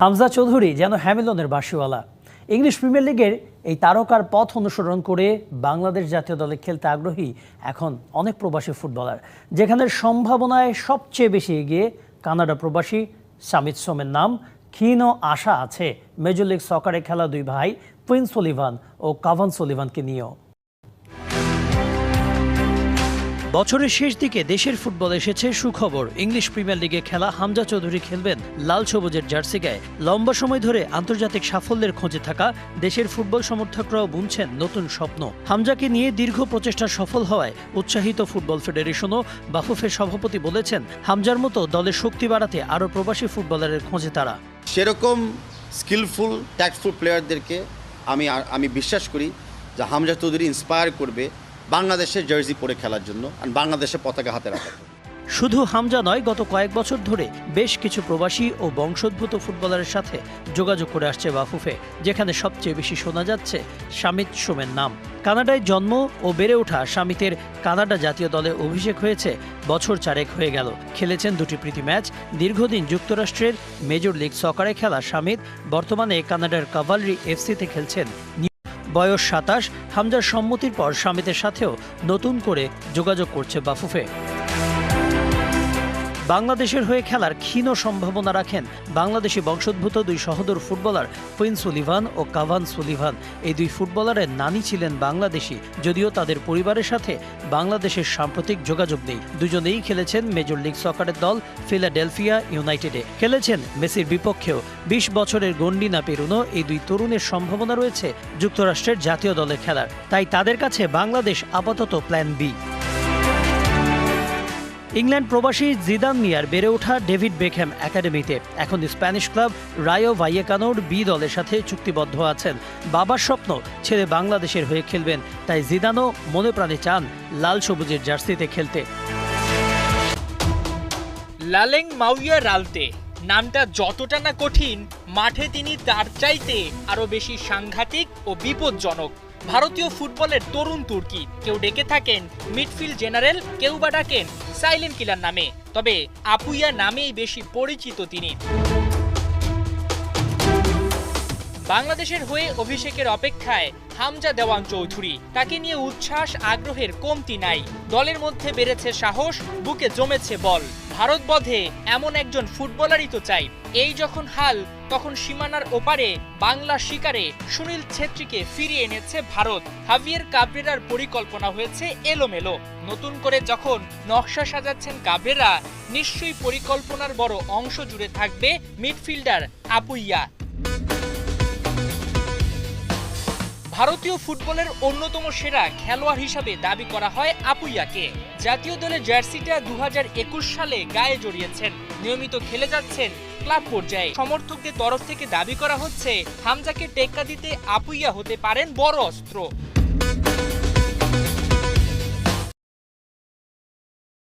হামজা চৌধুরী যেন হ্যামিলনের বাসিওয়ালা English premier লিগের এই তারকার পথ অনুসরণ করে বাংলাদেশ জাতীয় দলে খেলতে আগ্রহী এখন অনেক প্রবাসী ফুটবলার যেখানে সম্ভাবনায় সবচেয়ে বেশি এগিয়ে কানাডা প্রবাসী সামিত সোমের নাম। ক্ষীণ আশা আছে মেজর লিগ সকারে খেলা দুই ভাই, প্রিন্স সলিভান ও কাভান সলিভানকে নিয়েও। বছরের শেষ দিকে দেশের ফুটবল এসেছে সুখবর। ইংলিশ প্রিমিয়ার লিগে খেলা হামজা চৌধুরী খেলবেন লাল সবুজের জার্সি গায়ে। লম্বা সময় ধরে আন্তর্জাতিক সাফল্যের খোঁজে থাকা দেশের ফুটবল সমর্থকরাও বুনছেন নতুন স্বপ্ন। হামজাকে নিয়ে দীর্ঘ প্রচেষ্টা সফল হওয়ায় উৎসাহিত ফুটবল ফেডারেশনও বাফুফের সভাপতি বলেছেন, হামজার মতো দলের শক্তি বাড়াতে আরও প্রবাসী ফুটবলারের খোঁজে তারা। সেরকম স্কিলফুল ট্যাক্টফুল প্লেয়ারদেরকে আমি আমি বিশ্বাস করি যে হামজা চৌধুরী ইন্সপায়ার করবে বাংলাদেশের জার্সি পরে খেলার জন্য আর বাংলাদেশের পতাকা হাতে রাখার শুধু হামজা নয়, গত কয়েক বছর ধরে বেশ কিছু প্রবাসী ও বংশোদ্ভূত ফুটবলারের সাথে যোগাযোগ করে আসছে বাফুফে, যেখানে সবচেয়ে বেশি শোনা যাচ্ছে শামিত সোমের নাম। কানাডায় জন্ম ও বেড়ে ওঠা শামিতের কানাডা জাতীয় দলে অভিষেক হয়েছে, বছর চারেক হয়ে গেল। খেলেছেন দুটি প্রীতি ম্যাচ, দীর্ঘদিন যুক্তরাষ্ট্রের মেজর লিগ সকারে খেলা শামিত বর্তমানে কানাডার কাভালরি এফসিতে খেলছেন। বয়স সাতাশ হামজার সম্মতির পর স্বামীদের সাথেও নতুন করে যোগাযোগ করছে বাফুফে। বাংলাদেশের হয়ে খেলার ক্ষীণ সম্ভাবনা রাখেন বাংলাদেশি বংশোদ্ভূত দুই সহদর ফুটবলার প্রিন্স সুলিভান ও কাভান সুলিভান। এই দুই ফুটবলারের নানি ছিলেন বাংলাদেশি, যদিও তাদের পরিবারের সাথে বাংলাদেশের সাম্প্রতিক যোগাযোগ নেই। দুজনেই খেলেছেন মেজর লিগ সকারের দল ফিলাডেলফিয়া ইউনাইটেডে। খেলেছেন মেসির বিপক্ষেও। বিশ বছরের গণ্ডি না পেরুনো এই দুই তরুণের সম্ভাবনা রয়েছে যুক্তরাষ্ট্রের জাতীয় দলে খেলার। তাই তাদের কাছে বাংলাদেশ আপাতত প্ল্যান বি। ইংল্যান্ড প্রবাসী জিদান মিয়ার বেড়ে ওঠা ডেভিড বেকহ্যাম একাডেমিতে। এখন স্প্যানিশ ক্লাব রায়ো ভাইয়েকানোর বি দলের সাথে চুক্তিবদ্ধ আছেন। বাবার স্বপ্ন ছেলে বাংলাদেশের হয়ে খেলবেন। তাই জিদানও মনে প্রাণে চান লাল সবুজের জার্সিতে খেলতে। লালেং মাউইয়া রালতে, নামটা যতটা না কঠিন, মাঠে তিনি তার চাইতে আরও বেশি সাংঘাতিক ও বিপজ্জনক। ভারতীয় ফুটবলের তরুণ তুর্কি, কেউ ডেকে থাকেন, মিডফিল্ড জেনারেল কেউ বা ডাকেন সাইলেন্ট কিলার নামে তবে আপুইয়া নামেই বেশি পরিচিত তিনি। বাংলাদেশের হয়ে অভিষেকের অপেক্ষায় হামজা দেওয়ান চৌধুরী। তাকে নিয়ে উচ্ছ্বাস, আগ্রহের কমতি নাই। দলের মধ্যে বেড়েছে সাহস, বুকে জমেছে বল। ভারত বধে এমন একজন ফুটবলারই তো চাই। এই যখন হাল, তখন সীমানার ওপারে বাংলা শিকারে সুনীল ছেত্রীকে ফিরিয়ে এনেছে ভারত। হাভিয়ের কাবরেরার পরিকল্পনা হয়েছে এলোমেলো। নতুন করে যখন নকশা সাজাচ্ছেন কাবরেরা, নিশ্চয়ই পরিকল্পনার বড় অংশ জুড়ে থাকবে মিডফিল্ডার আপুইয়া। ভারতীয় ফুটবলের অন্যতম সেরা খেলোয়াড় হিসাবে দাবি করা হয় আপুইয়াকে। জাতীয় দলের জার্সিটা দু হাজার একুশ সালে গায়ে জড়িয়েছেন। নিয়মিত খেলে যাচ্ছেন ক্লাব পর্যায়ে। সমর্থকদের তরফ থেকে দাবি করা হচ্ছে, হামজাকে টেক্কা দিতে আপুইয়া হতে পারেন বড় অস্ত্র।